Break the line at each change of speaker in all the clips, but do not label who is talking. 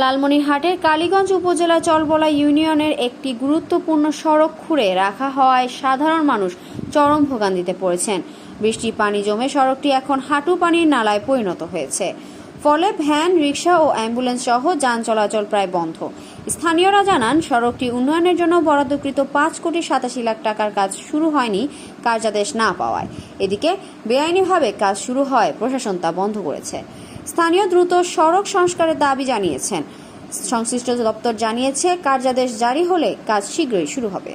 লালমনিরহাটের কালীগঞ্জ উপজেলা চলবলা ইউনিয়নের একটি গুরুত্বপূর্ণ সড়ক খুঁড়ে রাখা হওয়ায় সাধারণ মানুষ চরম ভোগান্তিতে পড়েছেন। বৃষ্টির পানি জমে সড়কটি এখন হাঁটু পানির নালায় পরিণত হয়েছে। ফলে ভ্যান রিক্সা ও অ্যাম্বুলেন্স সহ যান চলাচল প্রায় বন্ধ। স্থানীয়রা জানান, সড়কটি উন্নয়নের জন্য বরাদ্দকৃত পাঁচ কোটি সাতাশি লাখ টাকার কাজ শুরু হয়নি কার্যাদেশ না পাওয়ায়। এদিকে বেআইনিভাবে কাজ শুরু হয়, প্রশাসন তা বন্ধ করেছে। স্থানীয় দ্রুত সড়ক সংস্কারের দাবি জানিয়েছেন। সংশ্লিষ্ট দপ্তর জানিয়েছে, কার্যাদেশ জারি হলে কাজ শীঘ্রই শুরু হবে।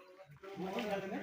জায়গায়